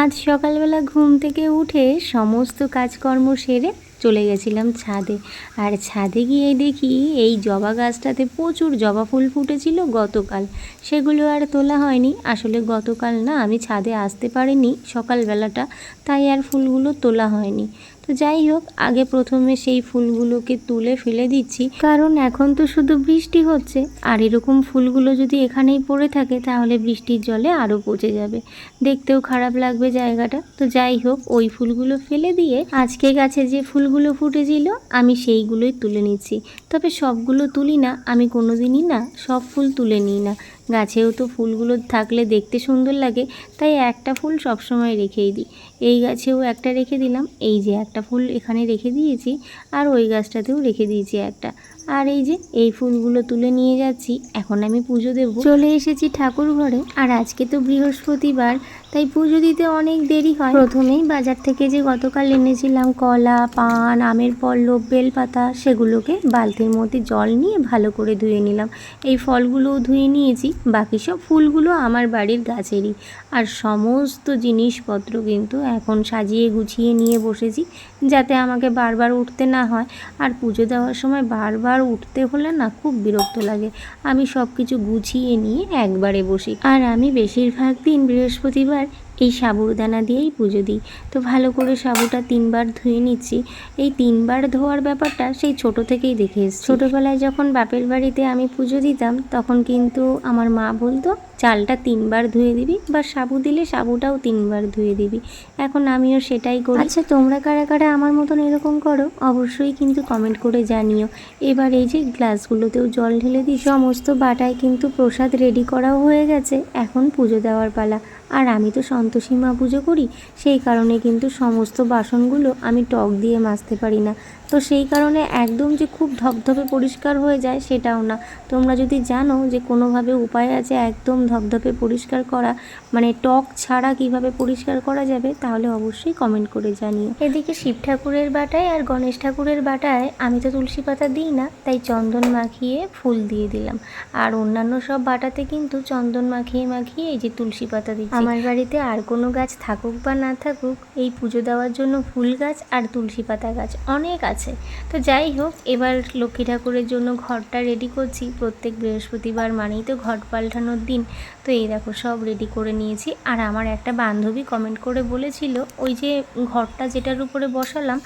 আজ সকালবেলা ঘুম থেকে উঠে সমস্ত কাজকর্ম সেরে চলে গেছিলাম ছাদে। আর ছাদে গিয়ে দেখি এই জবা গাছটাতে প্রচুর জবা ফুল ফুটেছিল গতকাল। সেগুলো আর তোলা হয়নি। আসলে গতকাল না আমি ছাদে আসতে পারিনি সকালবেলাটা, তাই আর ফুলগুলো তোলা হয়নি। তো যাই হোক, আগে প্রথমে সেই ফুলগুলোকে তুলে ফেলে দিচ্ছি। কারণ এখন তো শুধু বৃষ্টি হচ্ছে। আর এরকম ফুলগুলো যদি এখানেই পড়ে থাকে, তাহলে বৃষ্টির জলে আরও পচে যাবে। দেখতেও খারাপ লাগবে জায়গাটা। তো যাই হোক, ওই ফুলগুলো ফেলে দিয়ে আজকে গাছে যে ফুলগুলো ফুটেছিল, আমি সেইগুলোই তুলে নিচ্ছি। তবে সবগুলো তুলি না, আমি কোনোদিনই না, সব ফুল তুলে নিই না। গাছেও তো ফুলগুলো থাকলে দেখতে সুন্দর লাগে, তাই একটা ফুল সবসময় রেখেই দিই। এই গাছেও একটা রেখে দিলাম, এই যে একটা ফুল এখানে রেখে দিয়েছি, আর ওই গাছটাতেও রেখে দিয়েছি একটা। আর এই যে, এই ফুলগুলো তুলে নিয়ে যাচ্ছি, এখন আমি পুজো দেব। চলে এসেছি ঠাকুর ঘরে, আর আজকে তো বৃহস্পতিবার, তাই পুজো দিতে অনেক দেরি হয়। প্রথমেই বাজার থেকে যে গতকাল এনেছিলাম কলা, পান, আমের পল্লব, বেলপাতা, সেগুলোকে বালতির মধ্যে জল নিয়ে ভালো করে ধুয়ে নিলাম। এই ফলগুলোও ধুয়ে নিয়েছি, বাকি সব ফুলগুলো আমার বাড়ির গাছেরই। আর সমস্ত জিনিসপত্র কিন্তু এখন সাজিয়ে গুছিয়ে নিয়ে বসেছি, যাতে আমাকে বারবার উঠতে না হয়। আর পুজো দেওয়ার সময় বারবার উঠতে হলে না খুব বিরক্ত লাগে। আমি সব কিছু গুছিয়ে নিয়ে একবারে বসি। আর আমি বেশিরভাগ দিন বৃহস্পতিবার এই সাবুদানা দিয়েই পুজো দিই। তো ভালো করে সাবুটা তিনবার ধুয়ে নিচ্ছি। এই তিনবার ধোয়ার ব্যাপারটা সেই ছোট থেকেই দেখে এসছি। ছোটোবেলায় যখন বাপের বাড়িতে আমি পুজো দিতাম, তখন কিন্তু আমার মা বলতো চালটা তিনবার ধুয়ে দিবি বা সাবু দিলে সাবুটাও তিনবার ধুয়ে দিবি। এখন আমিও সেটাই করি। আচ্ছা তোমরা কারা কারা আমার মতন এরকম করো, অবশ্যই কিন্তু কমেন্ট করে জানিও। এবার এই যে গ্লাসগুলোতেও জল ঢেলে দিই, সমস্ত বাটায় কিন্তু প্রসাদ রেডি করাও হয়ে গেছে, এখন পুজো দেওয়ার পালা। আর আমি তো সন্তোষী মা পুজো করি, সেই কারণে কিন্তু সমস্ত বাসনগুলো আমি টক দিয়ে মাজতে পারি না। তো সেই কারণে একদম যে খুব ধপধপে পরিষ্কার হয়ে যায় সেটাও না। তোমরা যদি জানো যে কোনোভাবে উপায় আছে একদম ধপধপে পরিষ্কার করা মানে টক ছাড়া কীভাবে পরিষ্কার করা যাবে তাহলে অবশ্যই কমেন্ট করে জানিও। এদিকে শিব ঠাকুরের বাটায় আর গণেশ ঠাকুরের বাটায় আমি তো তুলসী পাতা দিই না, তাই চন্দন মাখিয়ে ফুল দিয়ে দিলাম। আর অন্যান্য সব বাটাতে কিন্তু চন্দন মাখিয়ে মাখিয়ে এই যে তুলসী পাতা দিচ্ছি। আমার বাড়িতে আর কোনো গাছ থাকুক বা না থাকুক, এই পুজো দেওয়ার জন্য ফুল গাছ আর তুলসী পাতা গাছ অনেক আছে। তো যাই হোক এবার লক্ষ্মী ঠাকুরের জন্য ঘরটা রেডি করছি। প্রত্যেক বৃহস্পতিবার মানেই তো ঘট পাল্টানোর দিন। তো এই দেখো সব রেডি করে নিয়েছি। আর আমার একটা বান্ধবী কমেন্ট করে বলেছিল ওই যে ঘরটা যেটার উপরে বসালাম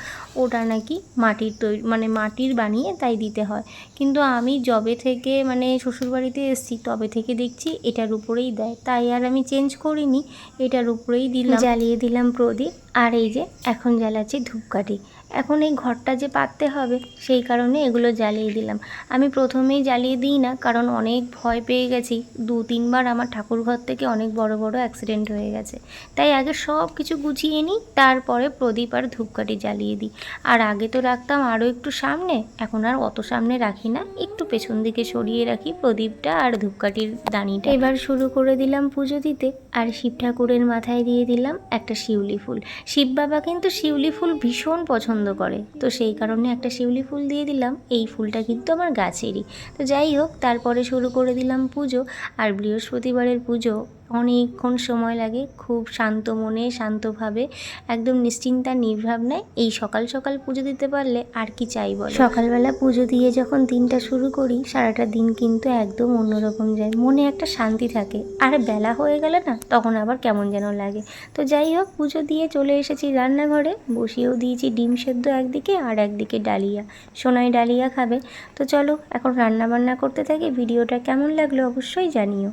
ওটা নাকি মাটির তৈরি মানে মাটির বানিয়ে তাই দিতে হয়। কিন্তু আমি জবে থেকে মানে শ্বশুরবাড়িতে এসেছি তবে থেকে দেখছি এটার উপরেই দেয়। তাই আর আমি চেঞ্জ করিনি এটার উপরেই দিলাম। জ্বালিয়ে দিলাম প্রদীপ। আর এই যে এখন জ্বালাচ্ছি ধূপকাঠি। এখন এই ঘরটা যে পাততে হবে, সেই কারণে এগুলো জ্বালিয়ে দিলাম। আমি প্রথমেই জ্বালিয়ে দিই না, কারণ অনেক ভয় পেয়ে গেছি। দু, তিনবার আমার ঠাকুর ঘর থেকে অনেক বড় বড় অ্যাক্সিডেন্ট হয়ে গেছে। তাই আগে সব কিছু গুছিয়ে নিই, তারপরে প্রদীপ আর ধূপকাঠি জ্বালিয়ে দিই। আর আগে তো রাখতাম আরও একটু সামনে, এখন আর অত সামনে রাখি না। একটু পেছন দিকে সরিয়ে রাখি প্রদীপটা আর ধূপকাঠির দানিটা। এবার শুরু করে দিলাম পুজো দিতে। আর শিব ঠাকুরের মাথায় দিয়ে দিলাম একটা শিউলি ফুল। শিব বাবা কিন্তু শিউলি ফুল ভীষণ পছন্দ করে। তো সেই কারণে একটা শিউলি ফুল দিয়ে দিলাম। এই ফুলটা কিন্তু আমার গাছেরই। তো যাই হোক, তারপরে শুরু করে দিলাম পুজো। আর বৃহস্পতিবারের পুজো অনেকক্ষণ সময় লাগে, খুব শান্ত মনে, শান্তভাবে, একদম নিশ্চিন্তা, নির্ভাবনায় এই সকাল সকাল পুজো দিতে পারলে আর কি চাই বল? সকালবেলা পুজো দিয়ে যখন দিনটা শুরু করি, সারাটা দিন কিন্তু একদম অন্যরকম যায়। মনে একটা শান্তি থাকে। আর বেলা হয়ে গেলে না, তখন আবার কেমন যেন লাগে। তো যাই হোক, পুজো দিয়ে চলে এসেছি রান্নাঘরে। বসিয়েও দিয়েছি ডিম সেদ্ধ একদিকে আর একদিকে ডালিয়া। সোনাই ডালিয়া খাবে। তো চলো, এখন রান্না বান্না করতে থাকি। ভিডিওটা কেমন লাগল অবশ্যই জানিও।